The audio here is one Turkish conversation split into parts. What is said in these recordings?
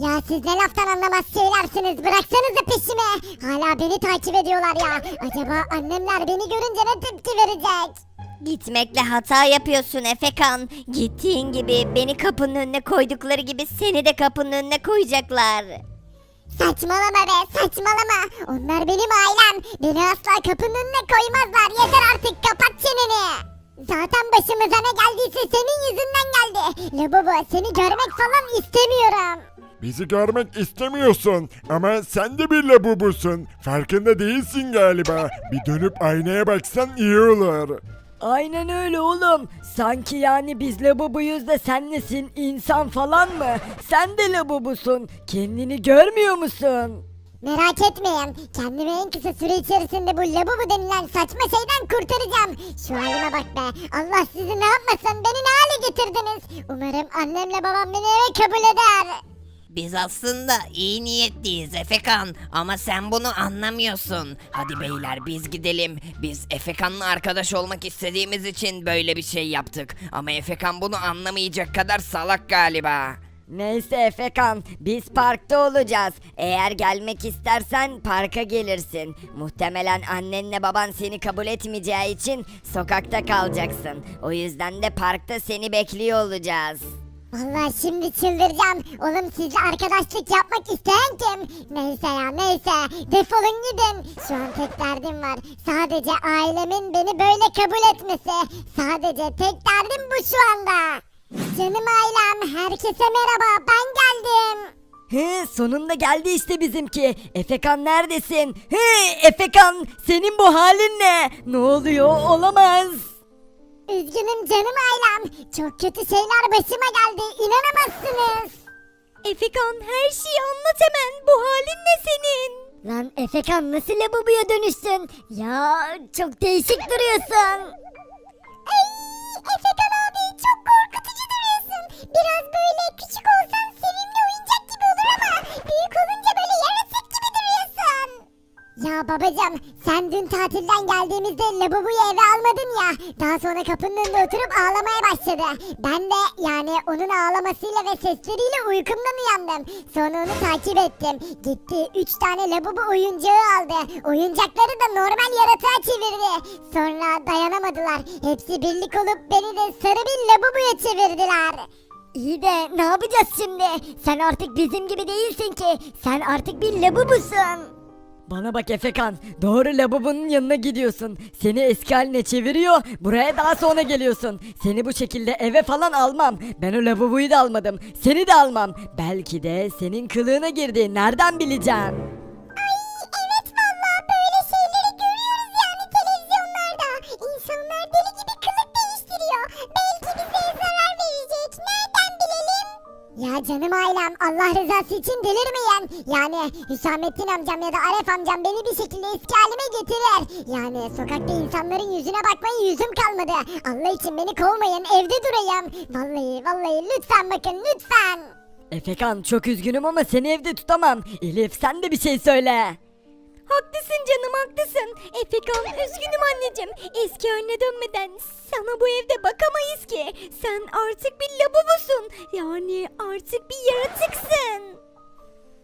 Ya siz ne laftan anlamaz şeylersiniz bıraksanıza peşimi. Hala beni takip ediyorlar ya. Acaba annemler beni görünce ne tepki verecek? Gitmekle hata yapıyorsun Efekan. Gittiğin gibi beni kapının önüne koydukları gibi seni de kapının önüne koyacaklar. Saçmalama be saçmalama. Onlar benim ailem. Beni asla kapının önüne koymazlar. Yeter artık kapat çeneni. Zaten başımıza ne geldiyse senin yüzünden geldi. Labubu seni görmek falan istemiyorum. Bizi görmek istemiyorsun ama sen de bir labubusun. Farkında değilsin galiba. Bir dönüp aynaya baksan iyi olur. Aynen öyle oğlum. Sanki yani biz labubuyuz da sen nesin insan falan mı? Sen de labubusun. Kendini görmüyor musun? Merak etmeyin. Kendimi en kısa süre içerisinde bu labubu denilen saçma şeyden kurtaracağım. Şu halime bak be. Allah sizi ne yapmasın beni ne hale getirdiniz. Umarım annemle babam beni eve kabul eder. Biz aslında iyi niyetliyiz Efekan ama sen bunu anlamıyorsun. Hadi beyler biz gidelim. Biz Efekan'la arkadaş olmak istediğimiz için böyle bir şey yaptık. Ama Efekan bunu anlamayacak kadar salak galiba. Neyse Efekan, biz parkta olacağız. Eğer gelmek istersen parka gelirsin. Muhtemelen annenle baban seni kabul etmeyeceği için sokakta kalacaksın. O yüzden de parkta seni bekliyor olacağız. Vallahi şimdi çıldıracağım. Oğlum sizle arkadaşlık yapmak isteyen kim? Neyse ya neyse. Defolun gidin. Şu an tek derdim var. Sadece ailemin beni böyle kabul etmesi. Sadece tek derdim bu şu anda. Canım ailem herkese merhaba ben geldim. He sonunda geldi işte bizimki. Efekan neredesin? He Efekan senin bu halin ne? Ne oluyor? Olamaz. Üzgünüm canım ailem. Çok kötü şeyler başıma geldi. İnanamazsınız. Efekan her şeyi anlat hemen. Bu halin ne senin? Lan Efekan nasıl labubuya dönüştün? Ya çok değişik duruyorsun. Ya sen dün tatilden geldiğimizde labubuyu eve almadın ya. Daha sonra kapının önünde oturup ağlamaya başladı. Ben de yani onun ağlamasıyla ve sesleriyle uykumdan uyandım. Sonra onu takip ettim. Gitti 3 tane labubu oyuncağı aldı. Oyuncakları da normal yaratığa çevirdi. Sonra dayanamadılar. Hepsi birlik olup beni de sarı bir labubuya çevirdiler. İyi de ne yapacağız şimdi? Sen artık bizim gibi değilsin ki. Sen artık bir labubusun. Bana bak Efekan, doğru labubunun yanına gidiyorsun. Seni eski haline çeviriyor, buraya daha sonra geliyorsun. Seni bu şekilde eve falan almam. Ben o labubuyu da almadım, seni de almam. Belki de senin kılığına girdi, nereden bileceğim? Ya canım ailem Allah rızası için delirmeyin. Yani Hüsamettin amcam ya da Aref amcam beni bir şekilde eski halime getirir. Yani sokakta insanların yüzüne bakmaya yüzüm kalmadı. Allah için beni kovmayın evde durayım. Vallahi vallahi lütfen bakın lütfen. Efekan çok üzgünüm ama seni evde tutamam. Elif sen de bir şey söyle. Haklısın canım haklısın. Efekan üzgünüm anneciğim. Eski haline dönmeden sana bu evde bakamayız ki. Sen artık bir labubusun. Yani artık bir yaratıksın.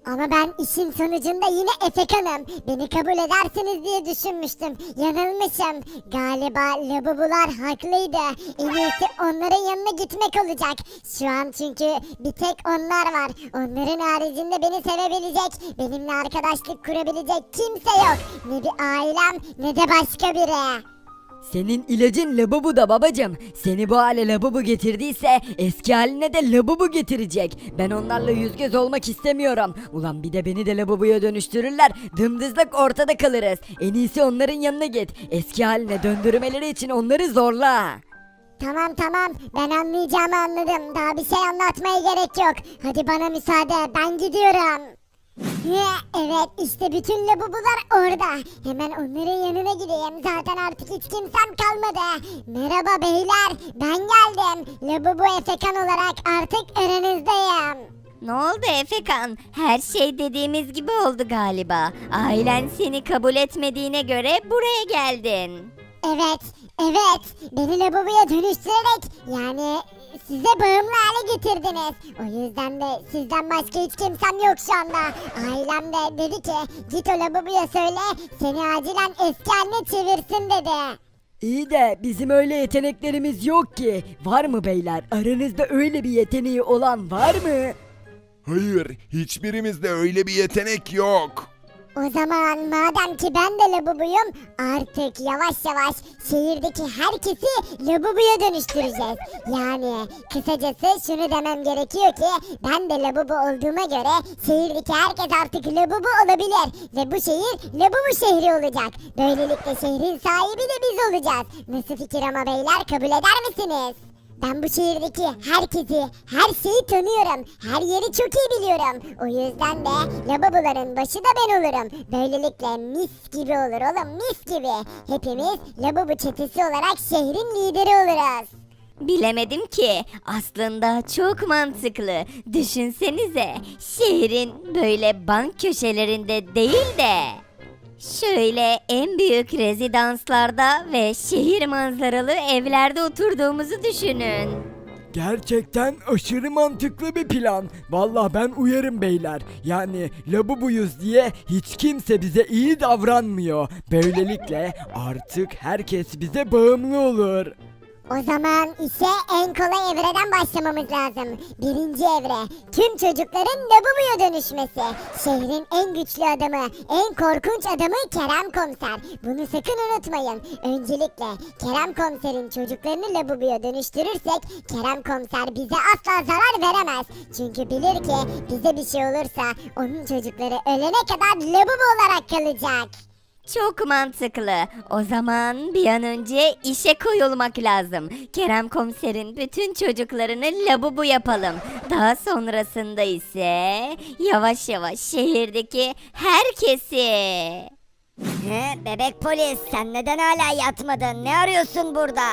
Ama ben işin sonucunda yine Efekan'ım. Beni kabul edersiniz diye düşünmüştüm. Yanılmışım. Galiba labubular haklıydı. En iyisi onların yanına gitmek olacak. Şu an çünkü bir tek onlar var. Onların haricinde beni sevebilecek, benimle arkadaşlık kurabilecek kimse yok. Ne bir ailem ne de başka biri. Senin ilacın labubu da babacım. Seni bu hale labubu getirdiyse eski haline de labubu getirecek. Ben onlarla yüz göz olmak istemiyorum. Ulan bir de beni de labubuya dönüştürürler. Dımdızlak ortada kalırız. En iyisi onların yanına git. Eski haline döndürmeleri için onları zorla. Tamam tamam ben anlayacağımı anladım. Daha bir şey anlatmaya gerek yok. Hadi bana müsaade ben gidiyorum. Evet işte bütün labubular orada. Hemen onların yanına gideyim. Zaten artık hiç kimsem kalmadı. Merhaba beyler ben geldim. Labubu Efekan olarak artık aranızdayım. Ne oldu Efekan? Her şey dediğimiz gibi oldu galiba. Ailen seni kabul etmediğine göre buraya geldin. Evet, evet. Beni labubuya dönüştürerek yani size bağımlı hale getirdiniz. O yüzden de sizden başka hiç kimsem yok şu anda. Ailem de dedi ki git o lavaboya söyle seni acilen eski haline çevirsin dedi. İyi de bizim öyle yeteneklerimiz yok ki. Var mı beyler? Aranızda öyle bir yeteneği olan var mı? Hayır, hiçbirimizde öyle bir yetenek yok. O zaman madem ki ben de labubuyum artık yavaş yavaş şehirdeki herkesi labubuya dönüştüreceğiz. Yani kısacası şunu demem gerekiyor ki ben de labubu olduğuma göre şehirdeki herkes artık labubu olabilir. Ve bu şehir labubu şehri olacak. Böylelikle şehrin sahibi de biz olacağız. Nasıl fikir ama beyler kabul eder misiniz? Ben bu şehirdeki herkesi, her şeyi tanıyorum. Her yeri çok iyi biliyorum. O yüzden de lavaboların başı da ben olurum. Böylelikle mis gibi olur oğlum mis gibi. Hepimiz lavabo çetesi olarak şehrin lideri oluruz. Bilemedim ki. Aslında çok mantıklı. Düşünsenize. Şehrin böyle bank köşelerinde değil de şöyle en büyük rezidanslarda ve şehir manzaralı evlerde oturduğumuzu düşünün. Gerçekten aşırı mantıklı bir plan. Vallahi ben uyarım beyler. Yani labubuyuz diye hiç kimse bize iyi davranmıyor. Böylelikle artık herkes bize bağımlı olur. O zaman işe en kolay evreden başlamamız lazım. Birinci evre. Tüm çocukların labubuya dönüşmesi. Şehrin en güçlü adamı, en korkunç adamı Kerem Komiser. Bunu sakın unutmayın. Öncelikle Kerem Komiser'in çocuklarını labubuya dönüştürürsek Kerem Komiser bize asla zarar veremez. Çünkü bilir ki bize bir şey olursa onun çocukları ölene kadar labubu olarak kalacak. Çok mantıklı. O zaman bir an önce işe koyulmak lazım. Kerem komiserin bütün çocuklarını labubu yapalım. Daha sonrasında ise yavaş yavaş şehirdeki herkesi. He, bebek polis sen neden hala yatmadın? Ne arıyorsun burada?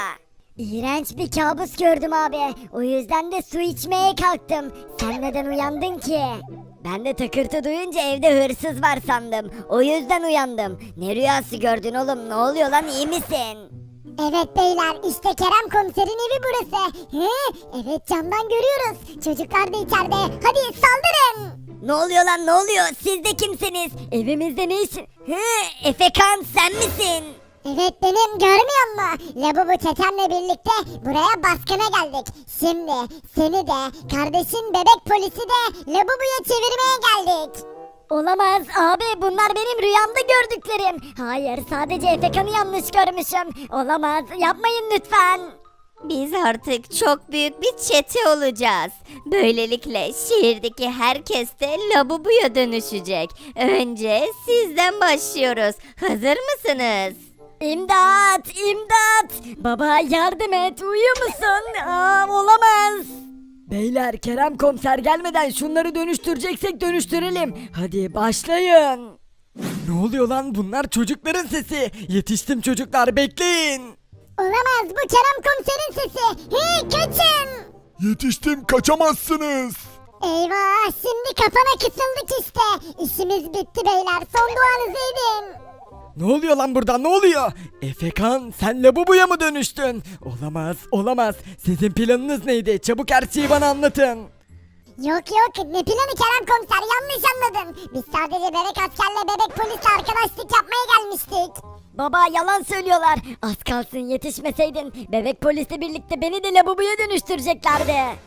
İğrenç bir kabus gördüm abi. O yüzden de su içmeye kalktım. Sen neden uyandın ki? Ben de takırtı duyunca evde hırsız var sandım. O yüzden uyandım. Ne rüyası gördün oğlum? Ne oluyor lan iyi misin? Evet beyler işte Kerem komiserin evi burası. He, evet camdan görüyoruz. Çocuklar da içeride. Hadi saldırın. Ne oluyor lan ne oluyor? Siz de kimsiniz? Evimizde ne iş? He, Efekan sen misin? Evet benim görmüyor musun? Labubu çetemle birlikte buraya baskına geldik. Şimdi seni de kardeşin bebek polisi de Labubu'ya çevirmeye geldik. Olamaz abi bunlar benim rüyamda gördüklerim. Hayır sadece Efekan'ı yanlış görmüşüm. Olamaz yapmayın lütfen. Biz artık çok büyük bir çete olacağız. Böylelikle şehirdeki herkes de labubuya dönüşecek. Önce sizden başlıyoruz. Hazır mısınız? İmdat imdat. Baba yardım et uyuyor musun? Aa, olamaz. Beyler Kerem komiser gelmeden şunları dönüştüreceksek dönüştürelim. Hadi başlayın. Ne oluyor lan bunlar çocukların sesi. Yetiştim çocuklar bekleyin. Olamaz bu Kerem komiserin sesi. Hey kaçın. Yetiştim, kaçamazsınız. Eyvah şimdi kafana kısıldık işte. İşimiz bitti beyler son duanızı edin. Ne oluyor lan burada ne oluyor? Efekan sen labubuya mı dönüştün? Olamaz olamaz. Sizin planınız neydi? Çabuk her şeyi bana anlatın. Yok yok ne planı Kerem komiser yanlış anladın. Biz sadece bebek askerle bebek polisle arkadaşlık yapmaya gelmiştik. Baba yalan söylüyorlar. Az kalsın yetişmeseydin bebek polisle birlikte beni de labubuya dönüştüreceklerdi.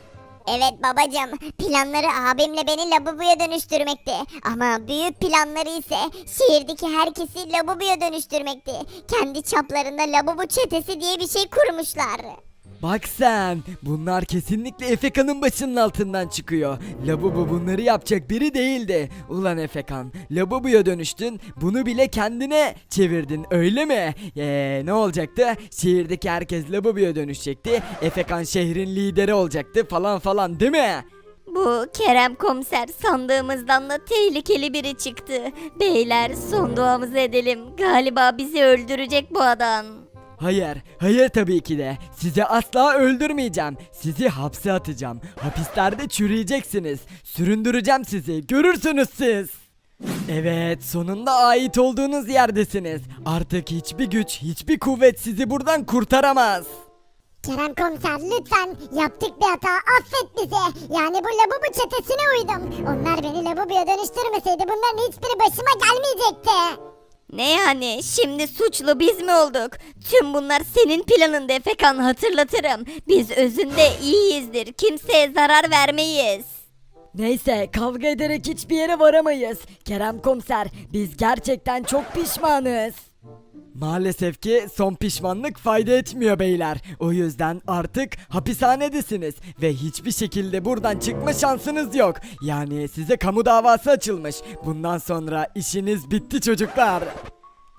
Evet babacım planları abimle beni labubuya dönüştürmekti. Ama büyük planları ise şehirdeki herkesi labubuya dönüştürmekti. Kendi çaplarında labubu çetesi diye bir şey kurmuşlar. Bak sen bunlar kesinlikle Efekan'ın başının altından çıkıyor. Labubu bunları yapacak biri değildi. Ulan Efekan Labubu'ya dönüştün bunu bile kendine çevirdin öyle mi? Eee ne olacaktı? Şehirdeki herkes Labubu'ya dönüşecekti. Efekan şehrin lideri olacaktı falan falan değil mi? Bu Kerem komiser sandığımızdan da tehlikeli biri çıktı. Beyler son duamızı edelim. Galiba bizi öldürecek bu adam. Hayır, hayır tabii ki de. Sizi asla öldürmeyeceğim. Sizi hapse atacağım. Hapislerde çürüyeceksiniz. Süründüreceğim sizi. Görürsünüz siz. Evet, sonunda ait olduğunuz yerdesiniz. Artık hiçbir güç, hiçbir kuvvet sizi buradan kurtaramaz. Kerem komiser lütfen yaptık bir hata affet bizi. Yani bu labubu çetesine uydum. Onlar beni labubuya dönüştürmeseydi bunların hiçbiri başıma gelmeyecekti. Ne yani şimdi suçlu biz mi olduk? Tüm bunlar senin planında Efekan hatırlatırım. Biz özünde iyiyizdir. Kimseye zarar vermeyiz. Neyse kavga ederek hiçbir yere varamayız. Kerem komiser biz gerçekten çok pişmanız. Maalesef ki son pişmanlık fayda etmiyor beyler. O yüzden artık hapishanedesiniz ve hiçbir şekilde buradan çıkma şansınız yok. Yani size kamu davası açılmış. Bundan sonra işiniz bitti çocuklar.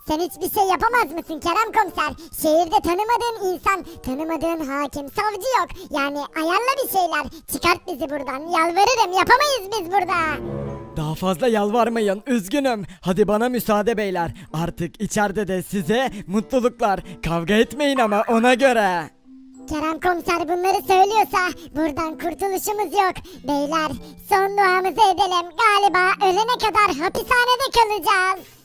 Sen hiçbir şey yapamaz mısın Kerem komiser? Şehirde tanımadığın insan, tanımadığın hakim, savcı yok. Yani ayarla bir şeyler. Çıkart bizi buradan. Yalvarırım yapamayız biz burada. Daha fazla yalvarmayın üzgünüm. Hadi bana müsaade beyler. Artık içeride de size mutluluklar. Kavga etmeyin ama ona göre. Kerem komiser bunları söylüyorsa buradan kurtuluşumuz yok. Beyler son duamızı edelim. Galiba ölene kadar hapishanede kalacağız.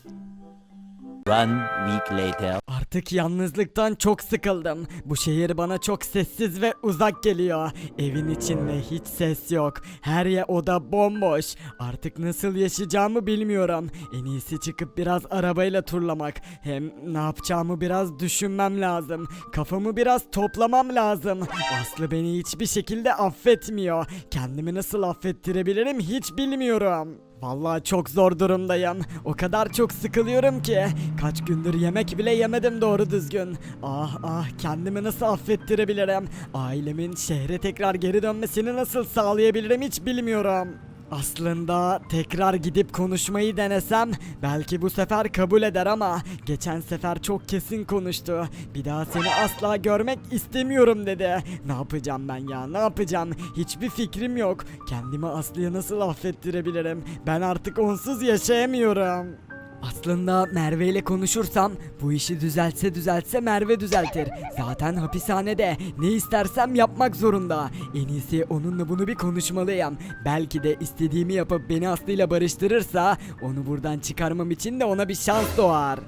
One week later. Artık yalnızlıktan çok sıkıldım. Bu şehir bana çok sessiz ve uzak geliyor. Evin içinde hiç ses yok. Her yer oda bomboş. Artık nasıl yaşayacağımı bilmiyorum. En iyisi çıkıp biraz arabayla turlamak. Hem ne yapacağımı biraz düşünmem lazım. Kafamı biraz toplamam lazım. Aslı beni hiçbir şekilde affetmiyor. Kendimi nasıl affettirebilirim hiç bilmiyorum. Vallahi çok zor durumdayım. O kadar çok sıkılıyorum ki. Kaç gündür yemek bile yemedim doğru düzgün. Ah ah kendimi nasıl affettirebilirim? Ailemin şehre tekrar geri dönmesini nasıl sağlayabilirim hiç bilmiyorum. Aslında tekrar gidip konuşmayı denesem belki bu sefer kabul eder ama geçen sefer çok kesin konuştu. Bir daha seni asla görmek istemiyorum dedi. Ne yapacağım ben ya ne yapacağım? Hiçbir fikrim yok. Kendimi Aslı'ya nasıl affettirebilirim? Ben artık onsuz yaşayamıyorum. Aslında Merve ile konuşursam bu işi düzeltse düzeltse Merve düzeltir. Zaten hapishanede ne istersem yapmak zorunda. En iyisi onunla bunu bir konuşmalıyım. Belki de istediğimi yapıp beni Aslı ile barıştırırsa onu buradan çıkarmam için de ona bir şans doğar.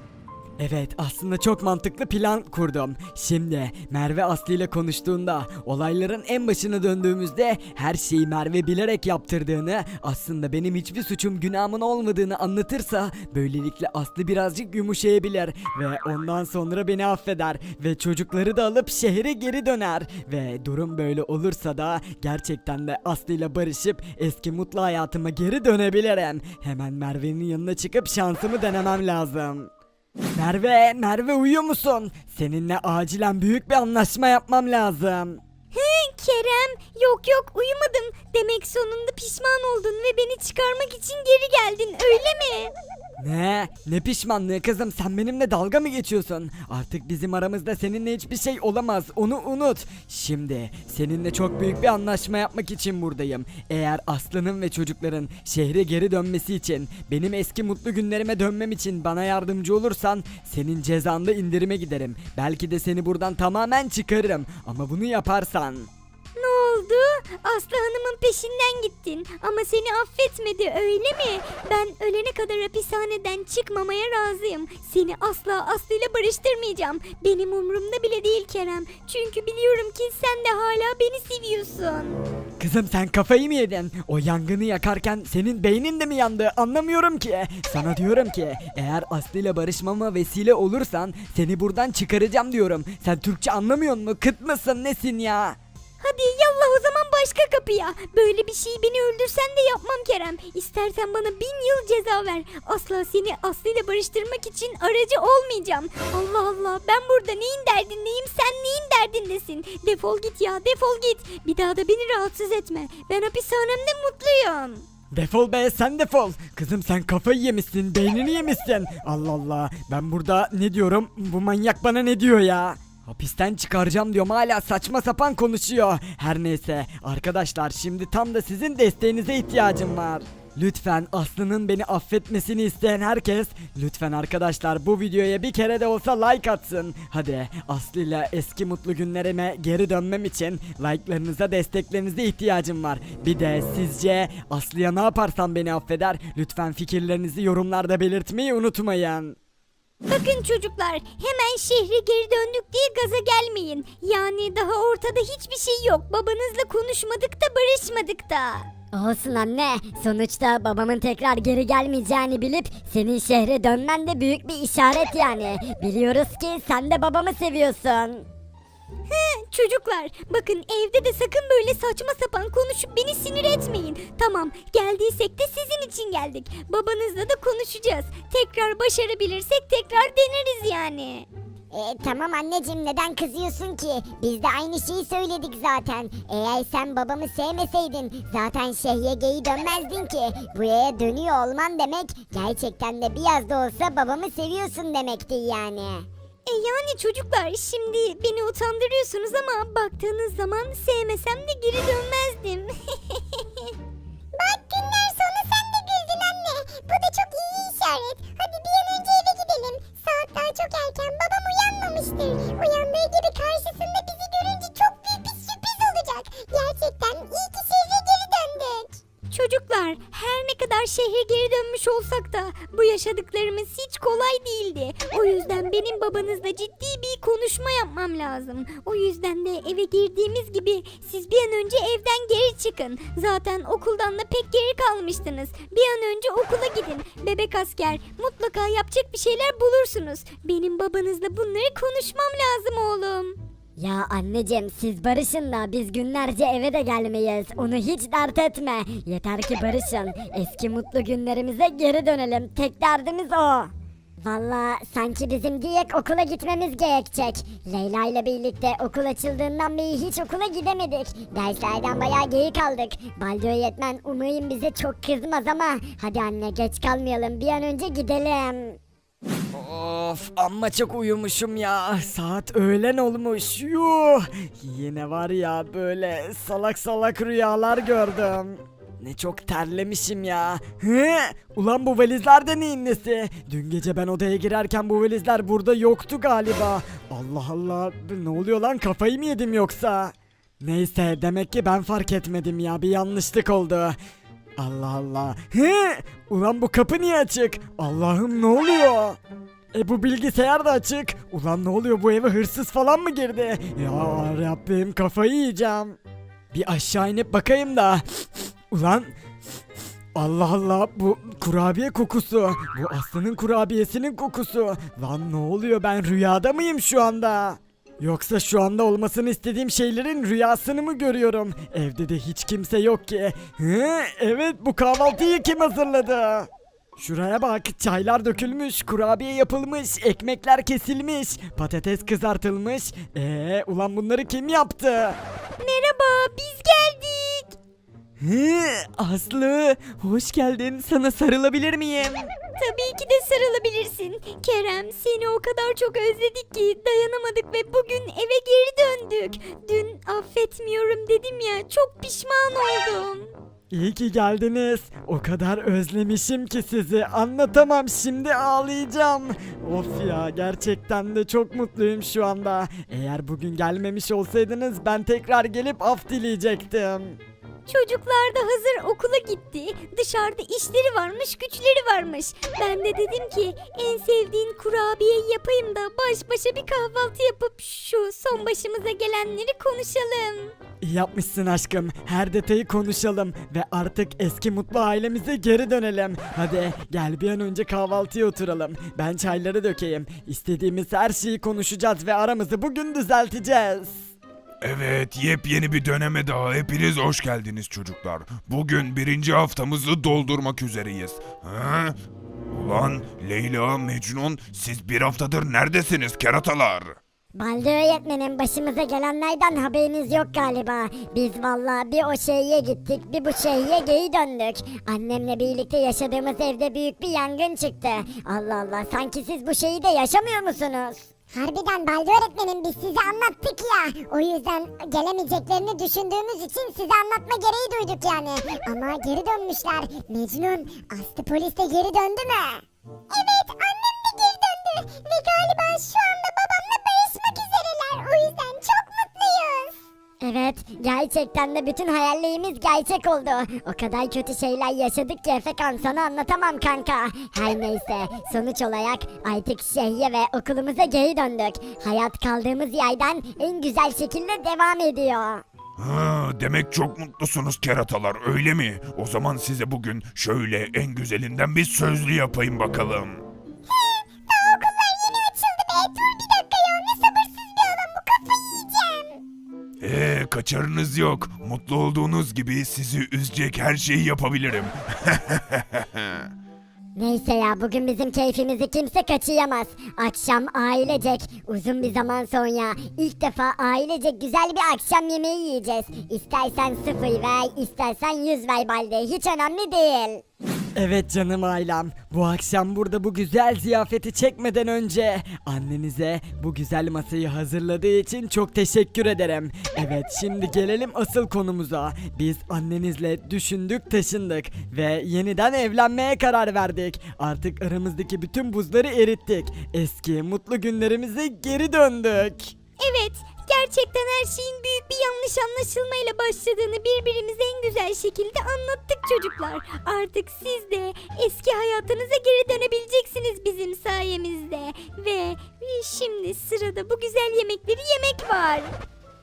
Evet aslında çok mantıklı plan kurdum. Şimdi Merve Aslı ile konuştuğunda olayların en başına döndüğümüzde her şeyi Merve bilerek yaptırdığını aslında benim hiçbir suçum günahımın olmadığını anlatırsa böylelikle Aslı birazcık yumuşayabilir ve ondan sonra beni affeder ve çocukları da alıp şehre geri döner ve durum böyle olursa da gerçekten de Aslı ile barışıp eski mutlu hayatıma geri dönebilirim. Hemen Merve'nin yanına çıkıp şansımı denemem lazım. Merve, Merve uyuyor musun? Seninle acilen büyük bir anlaşma yapmam lazım. He Kerem yok yok uyumadım. Demek sonunda pişman oldun ve beni çıkarmak için geri geldin öyle mi? Ne? Ne pişmanlığı kızım sen benimle dalga mı geçiyorsun? Artık bizim aramızda seninle hiçbir şey olamaz onu unut. Şimdi seninle çok büyük bir anlaşma yapmak için buradayım. Eğer Aslı'nın ve çocukların şehre geri dönmesi için benim eski mutlu günlerime dönmem için bana yardımcı olursan senin cezanda indirime giderim. Belki de seni buradan tamamen çıkarırım ama bunu yaparsan. Oldu? Aslı Hanım'ın peşinden gittin ama seni affetmedi öyle mi? Ben ölene kadar hapishaneden çıkmamaya razıyım. Seni asla Aslı ile barıştırmayacağım. Benim umurumda bile değil Kerem. Çünkü biliyorum ki sen de hala beni seviyorsun. Kızım sen kafayı mı yedin? O yangını yakarken senin beynin de mi yandı? Anlamıyorum ki. Sana diyorum ki eğer Aslı ile barışmama vesile olursan seni buradan çıkaracağım diyorum. Sen Türkçe anlamıyor musun? Kıt mısın nesin ya? Hadi yallah o zaman başka kapıya. Böyle bir şeyi beni öldürsen de yapmam Kerem. İstersen bana bin yıl ceza ver. Asla seni Aslı ile barıştırmak için aracı olmayacağım. Allah Allah ben burada neyin derdindeyim sen neyin derdindesin. Defol git ya defol git. Bir daha da beni rahatsız etme. Ben hapishanemde mutluyum. Defol be sen defol. Kızım sen kafayı yemişsin, beynini yemişsin. Allah Allah. Ben burada ne diyorum? Bu manyak bana ne diyor ya? Hapisten çıkaracağım diyorum hala saçma sapan konuşuyor. Her neyse arkadaşlar şimdi tam da sizin desteğinize ihtiyacım var. Lütfen Aslı'nın beni affetmesini isteyen herkes lütfen arkadaşlar bu videoya bir kere de olsa like atsın. Hadi Aslı ile eski mutlu günlerime geri dönmem için like'larınıza desteklerinize ihtiyacım var. Bir de sizce Aslı'ya ne yaparsam beni affeder? Lütfen fikirlerinizi yorumlarda belirtmeyi unutmayın. Bakın çocuklar hemen şehre geri döndük diye gaza gelmeyin. Yani daha ortada hiçbir şey yok. Babanızla konuşmadık da barışmadık da. Olsun anne. Sonuçta babamın tekrar geri gelmeyeceğini bilip senin şehre dönmen de büyük bir işaret yani. Biliyoruz ki sen de babamı seviyorsun. Çocuklar bakın evde de sakın böyle saçma sapan konuşup beni sinir etmeyin. Tamam geldiysek de sizin için geldik. Babanızla da konuşacağız. Tekrar başarabilirsek tekrar deneriz yani. E, tamam anneciğim neden kızıyorsun ki? Biz de aynı şeyi söyledik zaten. Eğer sen babamı sevmeseydin zaten şehyegeyi dönmezdin ki. Buraya dönüyor olman demek gerçekten de biraz da olsa babamı seviyorsun demekti yani. E yani çocuklar şimdi beni utandırıyorsunuz ama baktığınız zaman sevmesem de geri dönmezdim. Bak günler sonu sen de güldün anne. Bu da çok iyi işaret. Hadi bir an önce eve gidelim. Saat daha çok erken. Babam uyanmamıştır. Uyandığı gibi karşısında bizi Çocuklar her ne kadar şehre geri dönmüş olsak da bu yaşadıklarımız hiç kolay değildi. O yüzden benim babanızla ciddi bir konuşma yapmam lazım. O yüzden de eve girdiğimiz gibi siz bir an önce evden geri çıkın. Zaten okuldan da pek geri kalmıştınız. Bir an önce okula gidin. Bebek asker mutlaka yapacak bir şeyler bulursunuz. Benim babanızla bunları konuşmam lazım oğlum. Ya anneciğim siz barışın da biz günlerce eve de gelmeyiz. Onu hiç dert etme. Yeter ki barışın. Eski mutlu günlerimize geri dönelim. Tek derdimiz o. Valla sanki bizim diyek okula gitmemiz gerekecek. Leyla ile birlikte okul açıldığından beri hiç okula gidemedik. Derslerden bayağı geri kaldık. Baldo öğretmen umarım bize çok kızmaz ama hadi anne geç kalmayalım bir an önce gidelim. Of amma çok uyumuşum ya. Saat öğlen olmuş. Yuh. Yine var ya böyle salak salak rüyalar gördüm. Ne çok terlemişim ya. Hı? Ulan bu valizler de neyin nesi? Dün gece ben odaya girerken bu valizler burada yoktu galiba. Allah Allah. Ne oluyor lan kafayı mı yedim yoksa? Neyse demek ki ben fark etmedim ya. Bir yanlışlık oldu. Allah Allah. He? Ulan bu kapı niye açık? Allah'ım ne oluyor? E bu bilgisayar da açık. Ulan ne oluyor bu eve hırsız falan mı girdi? Ya Rabbim kafayı yiyeceğim. Bir aşağı inip bakayım da. Ulan Allah Allah bu kurabiye kokusu. Bu Aslı'nın kurabiyesinin kokusu. Lan ne oluyor ben rüyada mıyım şu anda? Yoksa şu anda olmasını istediğim şeylerin rüyasını mı görüyorum? Evde de hiç kimse yok ki. Hı, evet bu kahvaltıyı kim hazırladı? Şuraya bak çaylar dökülmüş, kurabiye yapılmış, ekmekler kesilmiş, patates kızartılmış. Ee, ulan bunları kim yaptı? Merhaba biz geldik. Hı, Aslı, hoş geldin. Sana sarılabilir miyim? Tabii ki de sarılabilirsin. Kerem seni o kadar çok özledik ki dayanamadık ve bugün eve geri döndük. Dün affetmiyorum dedim ya çok pişman oldum. İyi ki geldiniz. O kadar özlemişim ki sizi. Anlatamam şimdi ağlayacağım. Of ya gerçekten de çok mutluyum şu anda. Eğer bugün gelmemiş olsaydınız ben tekrar gelip af dileyecektim. Çocuklar da hazır okula gitti. Dışarıda işleri varmış, güçleri varmış. Ben de dedim ki en sevdiğin kurabiyeyi yapayım da baş başa bir kahvaltı yapıp şu son başımıza gelenleri konuşalım. Yapmışsın aşkım. Her detayı konuşalım ve artık eski mutlu ailemize geri dönelim. Hadi gel bir an önce kahvaltıya oturalım. Ben çayları dökeyim. İstediğimiz her şeyi konuşacağız ve aramızı bugün düzelteceğiz. Evet, yepyeni bir döneme daha hepiniz hoş geldiniz çocuklar. Bugün birinci haftamızı doldurmak üzereyiz. Ha? Ulan Leyla, Mecnun siz bir haftadır neredesiniz keratalar? Balde öğretmenin başımıza gelenlerden haberiniz yok galiba. Biz valla bir o şehye gittik bir bu şehye geri döndük. Annemle birlikte yaşadığımız evde büyük bir yangın çıktı. Allah Allah sanki siz bu şeyi de yaşamıyor musunuz? Harbiden Balde öğretmenim biz size anlattık ya. O yüzden gelemeyeceklerini düşündüğümüz için size anlatma gereği duyduk yani. Ama geri dönmüşler. Mecnun, Aslı polis de geri döndü mü? Evet annem gerçekten de bütün hayallerimiz gerçek oldu. O kadar kötü şeyler yaşadık ki Efekan sana anlatamam kanka. Her neyse, sonuç olarak artık şehre ve okulumuza geri döndük. Hayat kaldığımız yerden en güzel şekilde devam ediyor. Ha, demek çok mutlusunuz keratalar öyle mi? O zaman size bugün şöyle en güzelinden bir sözlü yapayım bakalım. Eee kaçarınız yok. Mutlu olduğunuz gibi sizi üzecek her şeyi yapabilirim. Neyse ya bugün bizim keyfimizi kimse kaçıyamaz. Akşam ailecek uzun bir zaman sonra ilk defa ailecek güzel bir akşam yemeği yiyeceğiz. İstersen sıfır ver istersen yüz ver balde hiç önemli değil. Evet canım ailem. Bu akşam burada bu güzel ziyafeti çekmeden önce annenize bu güzel masayı hazırladığı için çok teşekkür ederim. Evet şimdi gelelim asıl konumuza. Biz annenizle düşündük taşındık ve yeniden evlenmeye karar verdik. Artık aramızdaki bütün buzları erittik. Eski mutlu günlerimize geri döndük. Evet, gerçekten her şeyin büyük bir yanlış anlaşılmayla başladığını birbirimize en güzel şekilde anlattık çocuklar. Artık siz de eski hayatınıza geri dönebileceksiniz bizim sayemizde. Ve şimdi sırada bu güzel yemekleri yemek var.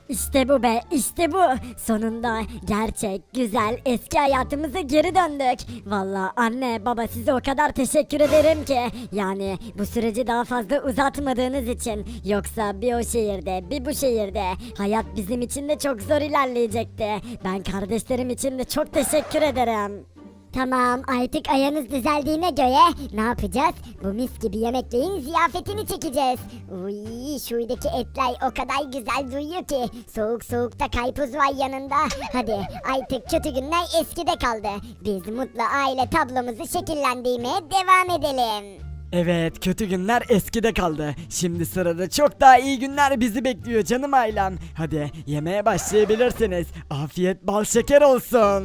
İşte bu be işte bu. Sonunda gerçek güzel eski hayatımıza geri döndük. Valla anne baba size o kadar teşekkür ederim ki. Yani bu süreci daha fazla uzatmadığınız için. Yoksa bir o şehirde bir bu şehirde hayat bizim için de çok zor ilerleyecekti. Ben kardeşlerim için de çok teşekkür ederim. Tamam artık ayağınız düzeldiğine göre ne yapacağız? Bu mis gibi yemeklerin ziyafetini çekeceğiz. Uy şuradaki etler o kadar güzel duyuyor ki. Soğuk soğukta karpuz var yanında. Hadi artık kötü günler eskide kaldı. Biz mutlu aile tablomuzu şekillendirmeye devam edelim. Evet kötü günler eskide kaldı. Şimdi sırada çok daha iyi günler bizi bekliyor canım ailem. Hadi yemeğe başlayabilirsiniz. Afiyet bal şeker olsun.